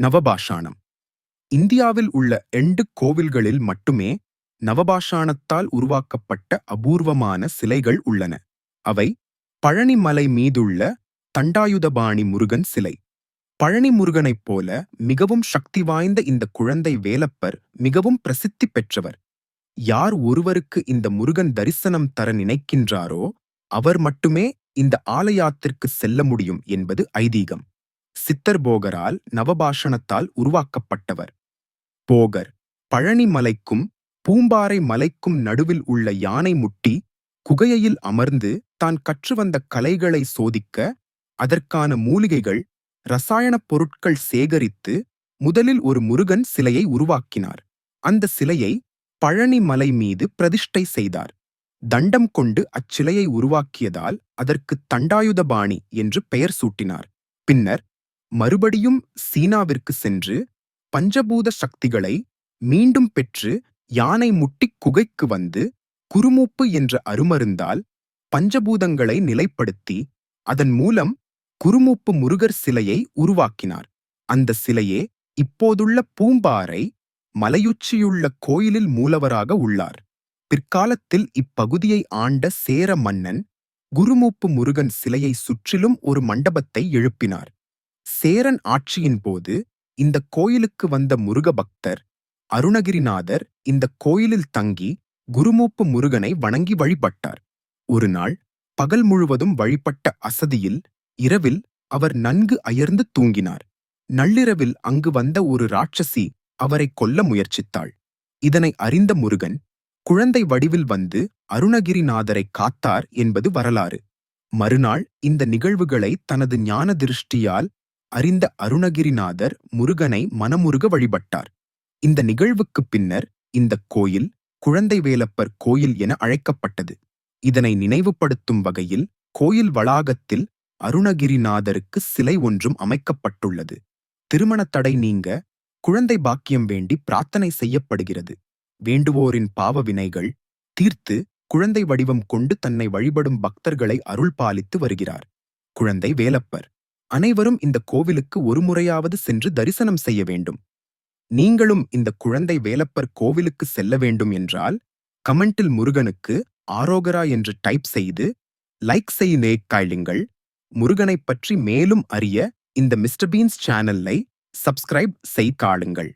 நவபாஷாணம். இந்தியாவில் உள்ள எண்டு கோவில்களில் மட்டுமே நவபாஷாணத்தால் உருவாக்கப்பட்ட அபூர்வமான சிலைகள் உள்ளன. அவை பழனிமலை மீதுள்ள தண்டாயுதபாணி முருகன் சிலை. பழனி முருகனைப் போல மிகவும் சக்தி வாய்ந்த இந்த குழந்தை வேலப்பர் மிகவும் பிரசித்தி பெற்றவர். யார் ஒருவருக்கு இந்த முருகன் தரிசனம் தர நினைக்கின்றாரோ அவர் மட்டுமே இந்த ஆலயாத்திற்கு செல்ல முடியும் என்பது ஐதீகம். சித்தர் போகரால் நவபாஷணத்தால் உருவாக்கப்பட்டவர். போகர் பழனி மலைக்கும் பூம்பாறை மலைக்கும் நடுவில் உள்ள யானை முட்டி குகையில் அமர்ந்து தான் கற்று வந்த கலைகளை சோதிக்க அதற்கான மூலிகைகள் ரசாயனப் பொருட்கள் சேகரித்து முதலில் ஒரு முருகன் சிலையை உருவாக்கினார். அந்த சிலையை பழனி மலை மீது பிரதிஷ்டை செய்தார். தண்டம் கொண்டு அச்சிலையை உருவாக்கியதால் அதற்கு தண்டாயுதபாணி என்று பெயர் சூட்டினார். பின்னர் மறுபடியும் சீனாவிற்கு சென்று பஞ்சபூத சக்திகளை மீண்டும் பெற்று யானை முட்டிக் குகைக்கு வந்து குருமூப்பு என்ற அருமருந்தால் பஞ்சபூதங்களை நிலைப்படுத்தி அதன் மூலம் குருமூப்பு முருகர் சிலையை உருவாக்கினார். அந்த சிலையே இப்போதுள்ள பூம்பாறை மலையுச்சியுள்ள கோயிலில் மூலவராக உள்ளார். பிற்காலத்தில் இப்பகுதியை ஆண்ட சேர மன்னன் குருமூப்பு முருகன் சிலையை சுற்றிலும் ஒரு மண்டபத்தை எழுப்பினார். சேரன் ஆட்சியின் போது இந்த கோயிலுக்கு வந்த முருக பக்தர் அருணகிரிநாதர் இந்த கோயிலில் தங்கி குருமூப்பு முருகனை வணங்கி வழிபட்டார். ஒரு நாள் பகல் முழுவதும் வழிபட்ட அசதியில் இரவில் அவர் நன்கு அயர்ந்து தூங்கினார். நள்ளிரவில் அங்கு வந்த ஒரு ராட்சசி அவரை கொல்ல முயற்சித்தாள். இதனை அறிந்த முருகன் குழந்தை வடிவில் வந்து அருணகிரிநாதரை காத்தார் என்பது வரலாறு. மறுநாள் இந்த நிகழ்வுகளை தனது ஞான திருஷ்டியால் அறிந்த அருணகிரிநாதர் முருகனை மனமுருக வழிபட்டார். இந்த நிகழ்வுக்குப் பின்னர் இந்த கோயில் குழந்தை வேலப்பர் கோயில் என அழைக்கப்பட்டது. இதனை நினைவுபடுத்தும் வகையில் கோயில் வளாகத்தில் அருணகிரிநாதருக்கு சிலை ஒன்றும் அமைக்கப்பட்டுள்ளது. திருமண தடை நீங்க குழந்தை பாக்கியம் வேண்டி பிரார்த்தனை செய்யப்படுகிறது. வேண்டுவோரின் பாவ வினைகள் தீர்த்து குழந்தை வடிவம் கொண்டு தன்னை வழிபடும் பக்தர்களை அருள் பாலித்து வருகிறார். குழந்தை வேலப்பர் அனைவரும் இந்த கோவிலுக்கு ஒரு முறையாவது சென்று தரிசனம் செய்ய வேண்டும். நீங்களும் இந்த குழந்தை வேலப்பர் கோவிலுக்கு செல்ல வேண்டும் என்றால் கமெண்டில் முருகனுக்கு ஆரோகரா என்று டைப் செய்து லைக் செய்ய காயுங்கள் முருகனைப் பற்றி மேலும் அறிய இந்த மிஸ்டர் பீன்ஸ் சேனலை சப்ஸ்கிரைப் செய்காளுங்கள்.